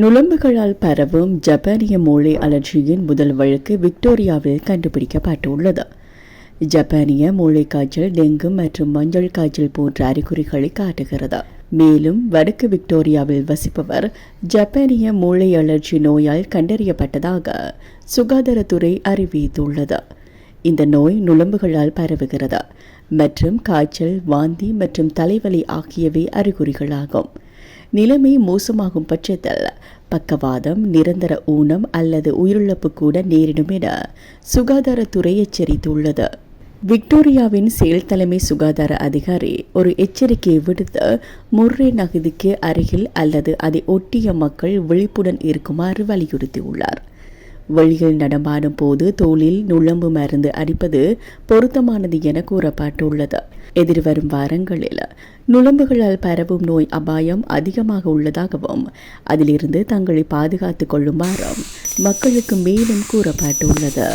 நுளம்புகளால் பரவும் ஜப்பானிய மூளை அலர்ஜியின் முதல் வழக்கு விக்டோரியாவில் கண்டுபிடிக்கப்பட்டுள்ளது. ஜப்பானிய மூளை காய்ச்சல் டெங்கு மற்றும் மஞ்சள் காய்ச்சல் போன்ற அறிகுறிகளை காட்டுகிறது. மேலும் வடக்கு விக்டோரியாவில் வசிப்பவர் ஜப்பானிய மூளை அலர்ஜி நோயால் கண்டறியப்பட்டதாக சுகாதாரத்துறை அறிவித்துள்ளது. இந்த நோய் நுளம்புகளால் பரவுகிறது மற்றும் காய்ச்சல் வாந்தி மற்றும் தலைவலி ஆகியவை அறிகுறிகளாகும். நிலைமை மோசமாகும் பட்சத்தில் பக்கவாதம் நிரந்தர ஊனம் அல்லது உயிரிழப்பு கூட நேரிடும் என சுகாதாரத்துறை எச்சரித்துள்ளது. விக்டோரியாவின் செயல் தலைமை சுகாதார அதிகாரி ஒரு எச்சரிக்கையை விடுத்து முர்ரே நகதிக்கு அருகில் அல்லது அதை ஒட்டிய மக்கள் விழிப்புடன் இருக்குமாறு வலியுறுத்தியுள்ளார். வெளியில் நடமாடும் போது தோலில் நுழம்பு மருந்து அடிப்பது பொருத்தமானது என கூறப்பட்டுள்ளது. எதிர்வரும் வாரங்களில் நுழம்புகளால் பரவும் நோய் அபாயம் அதிகமாக உள்ளதாகவும் அதிலிருந்து தங்களை பாதுகாத்துக் கொள்ளுமாறும் மக்களுக்கு மேலும் கூறப்பட்டுள்ளது.